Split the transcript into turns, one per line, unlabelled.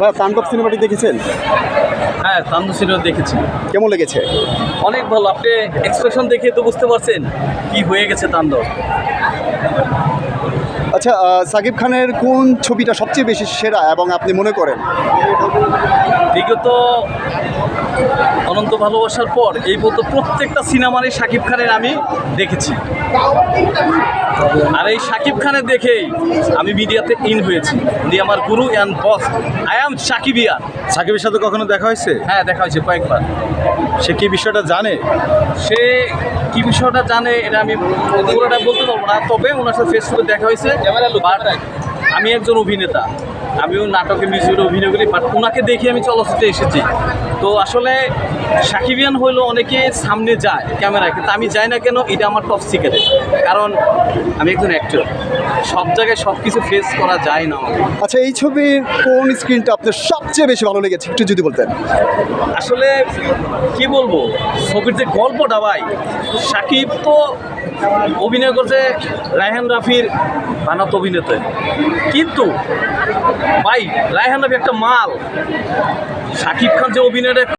ভাই তাণ্ডব সিনেমাটি দেখেছেন?
হ্যাঁ তান্দু সিনেমা দেখেছি।
কেমন লেগেছে?
অনেক ভালো আপনি এক্সপ্রেশন দেখে তো বুঝতে পারছেন কি হয়ে গেছে তাণ্ডব।
আচ্ছা সাকিব খানের কোন ছবিটা সবচেয়ে বেশি সেরা এবং আপনি মনে করেন?
বিগত অনন্ত ভালোবাসার পর এই পর্যন্ত প্রত্যেকটা সিনেমারই সাকিব খানের আমি দেখেছি। আর এই সাকিব খানের দেখেই আমি মিডিয়াতে ইন হয়েছি। উনি আমার গুরু অ্যান্ড বস আই অ্যাম সাকিবিয়ান
সাকিবের সাথে কখনো দেখা হয়েছে?
হ্যাঁ দেখা হয়েছে কয়েকবার।
সে কি বিষয়টা জানে?
সে কি বিষয়টা জানে এটা আমি পুরোটা বলতে পারব না তবে ওনার সাথে ফেস টু দেখা হয়েছে। আমি একজন অভিনেতা। আমিও নাটকে মিউজিকের অভিনয় করি বাট ওনাকে দেখে আমি চলচ্চিত্রে এসেছি। তো আসলে সাকিবিয়ান হইল অনেকে সামনে যায় ক্যামেরায় কিন্তু আমি যাই না কেন এটা আমার টপ সিক্রেট কারণ আমি একজন অ্যাক্টর সব জায়গায় সব কিছু ফেস করা যায় না
আচ্ছা এই ছবির কোন স্ক্রিনটা আপনার সবচেয়ে বেশি ভালো লেগেছে? একটু যদি বলতেন।
আসলে কি বলব ছবির যে গল্পটা ভাই সাকিব তো অভিনয় করছে রায়হান রাফির বানাত অভিনেতা। কিন্তু ভাই রায়হান রাফি একটা মাল। সাকিব খান যে অভিনয়টা